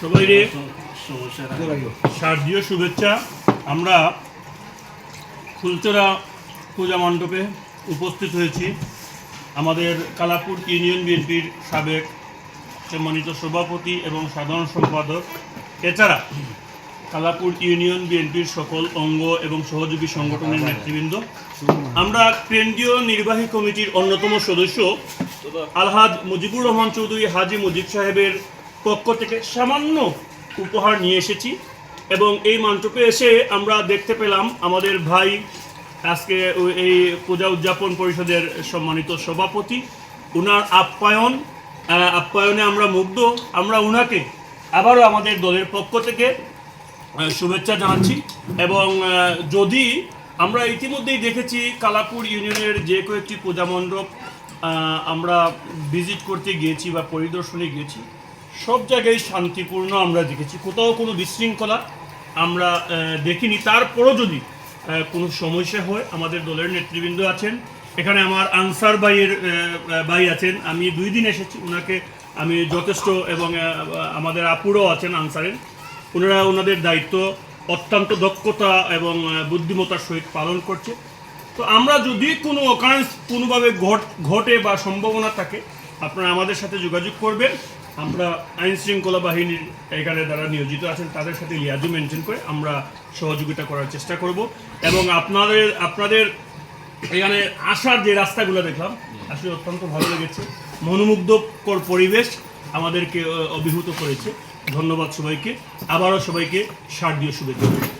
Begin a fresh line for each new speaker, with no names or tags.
সবাইরে শারদীয় শুভেচ্ছা। আমরা ফুলচরা পূজা মণ্ডপে উপস্থিত হয়েছি। আমাদের কালাপুর ইউনিয়ন বিএনপির সাবেক সম্মানিত সভাপতি এবং সাধারণ সম্পাদক। এছাড়া কালাপুর ইউনিয়ন বিএনপির সকল অঙ্গ এবং সহযোগী সংগঠনের নেতৃবৃন্দ। আমরা কেন্দ্রীয় নির্বাহী কমিটির অন্যতম সদস্য আলহাজ মুজিবুর রহমান চৌধুরী, হাজি মুজিব সাহেবের পক্ষ থেকে সামান্য উপহার নিয়ে এসেছি এবং এই মণ্ডপে এসে আমরা দেখতে পেলাম আমাদের ভাই, আজকে এই পূজা উদযাপন পরিষদের সম্মানিত সভাপতি। উনার আপ্যায়ন আপ্যায়নে আমরা মুগ্ধ। আমরা উনাকে আবারও আমাদের দলের পক্ষ থেকে শুভেচ্ছা জানাচ্ছি এবং যদি আমরা ইতিমধ্যেই দেখেছি কালাপুর ইউনিয়নের যে কয়েকটি পূজা মণ্ডপ আমরা ভিজিট করতে গিয়েছি বা পরিদর্শনে গিয়েছি। সব জায়গায় শান্তিপূর্ণ আমরা দেখেছি। কোথাও কোনো বিশৃঙ্খলা আমরা দেখিনি। তারপরও যদি কোনো সমস্যা হয় আমাদের দলের নেতৃবৃন্দ আছেন। এখানে আমার আনসার ভাইয়ের ভাই আছেন। আমি দুই দিন এসেছি। ওনাকে আমি যথেষ্ট এবং আমাদের আপুরও আছেন আনসারের। ওনারা ওনাদের দায়িত্ব অত্যন্ত দক্ষতা এবং আহ, বুদ্ধিমত্তার সহিত পালন করছে। তো আমরা যদি কোনো অকারেন্স কোনোভাবে ঘট ঘটে বা সম্ভাবনা থাকে, আপনারা আমাদের সাথে যোগাযোগ করবেন। আমরা আইন শৃঙ্খলা বাহিনীর এখানে যারা নিয়োজিত আছেন, তাদের সাথে লিয়াজু মেনটেন করে আমরা সহযোগিতা করার চেষ্টা করব। এবং আপনাদের আপনাদের এখানে আসার যে রাস্তাগুলো দেখলাম, আসলে অত্যন্ত ভালো লেগেছে। মনোমুগ্ধকর পরিবেশ আমাদেরকে অভিভূত করেছে। ধন্যবাদ সবাইকে। আবারও সবাইকে শারদীয় শুভেচ্ছা।